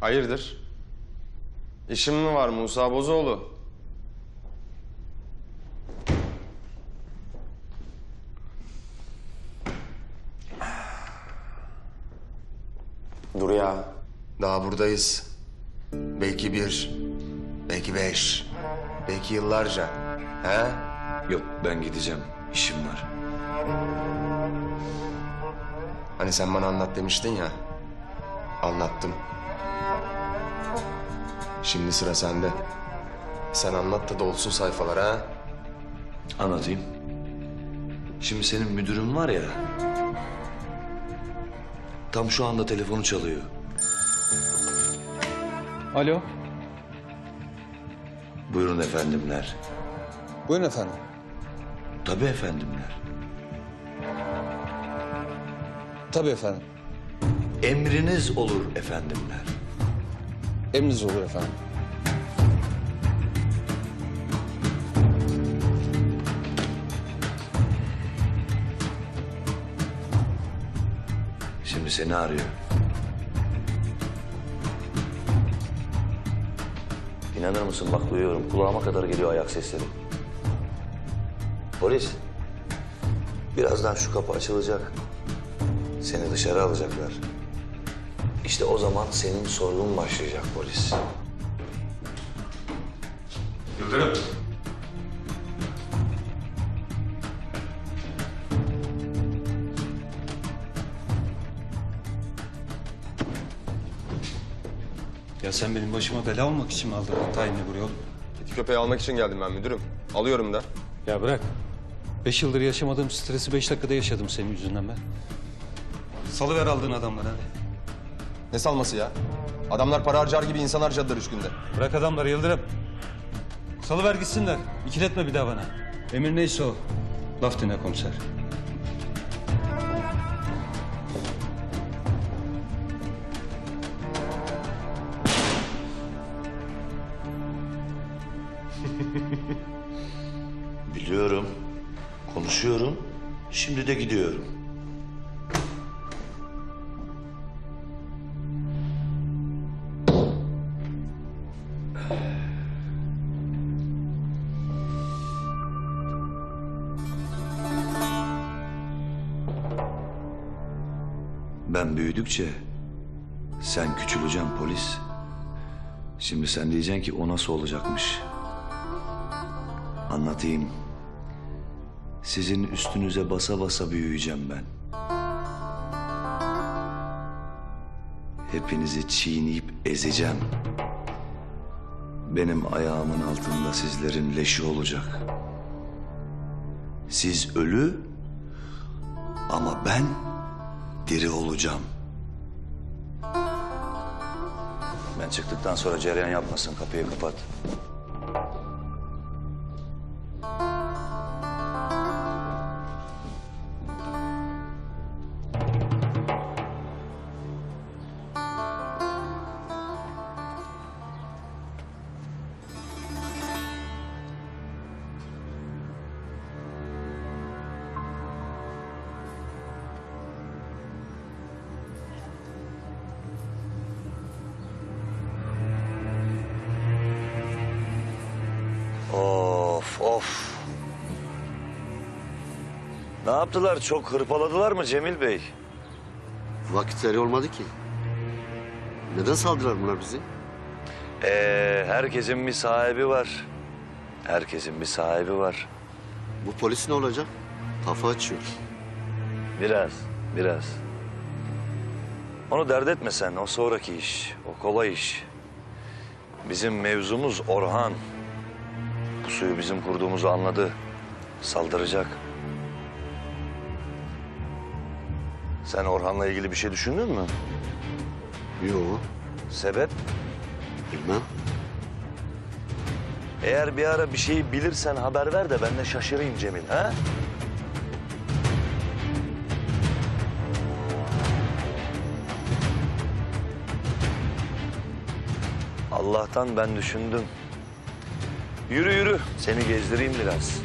Hayırdır? İşin mi var Musa Bozoğlu? Dur ya. Daha buradayız. Belki bir, belki beş, belki yıllarca. He? Yok ben gideceğim. İşim var. Hani sen bana anlat demiştin ya. Anlattım. Şimdi sıra sende. Sen anlat da dolsun sayfalar ha. Anlatayım. Şimdi senin müdürün var ya. Tam şu anda telefonu çalıyor. Alo. Buyurun efendimler. Buyurun efendim. Tabii efendimler. Tabii efendim. Emriniz olur efendimler. Emriniz olur efendim. Şimdi seni arıyor. İnanır mısın bak duyuyorum. Kulağıma kadar geliyor ayak sesleri. Polis. Birazdan şu kapı açılacak. Seni dışarı alacaklar. İşte o zaman senin sorgun başlayacak polis. Yıldırım. Ya sen benim başıma bela olmak için mi aldırdın tayinli buraya oğlum? Kedi köpeği almak için geldim ben müdürüm. Alıyorum da. Ya bırak. Beş yıldır yaşamadığım stresi beş dakikada yaşadım senin yüzünden ben. Salıver aldığın adamları hadi. Ne salması ya? Adamlar para harcar gibi insan harcadılar üç günde. Bırak adamları Yıldırım. Salıver gitsinler. İkiletme bir daha bana. Emir neyse o. Laf dinle komiser. Biliyorum. Konuşuyorum. Şimdi de gidiyorum. Ben büyüdükçe sen küçüleceksin polis. Şimdi sen diyeceksin ki o nasıl olacakmış. Anlatayım. Sizin üstünüze basa basa büyüyeceğim ben. Hepinizi çiğneyip ezeceğim. Benim ayağımın altında sizlerin leşi olacak. Siz ölü ama ben diri olacağım. Ben çıktıktan sonra cereyan yapmasın kapıyı kapat. Ne yaptılar? Çok hırpaladılar mı Cemil Bey? Vakitleri olmadı ki. Neden saldılar bunlar bizi? Ee, herkesin bir sahibi var. Herkesin bir sahibi var. Bu polis ne olacak? Kafa açıyor. Biraz, biraz. Onu dert etme sen. O sonraki iş. O kolay iş. Bizim mevzumuz Orhan. Bu suyu bizim kurduğumuzu anladı. Saldıracak. Sen Orhan'la ilgili bir şey düşündün mü? Yok, Sebep? bilmem. Eğer bir ara bir şeyi bilirsen haber ver de ben de şaşırayım Cemil ha? Allah'tan ben düşündüm. Yürü yürü seni gezdireyim biraz.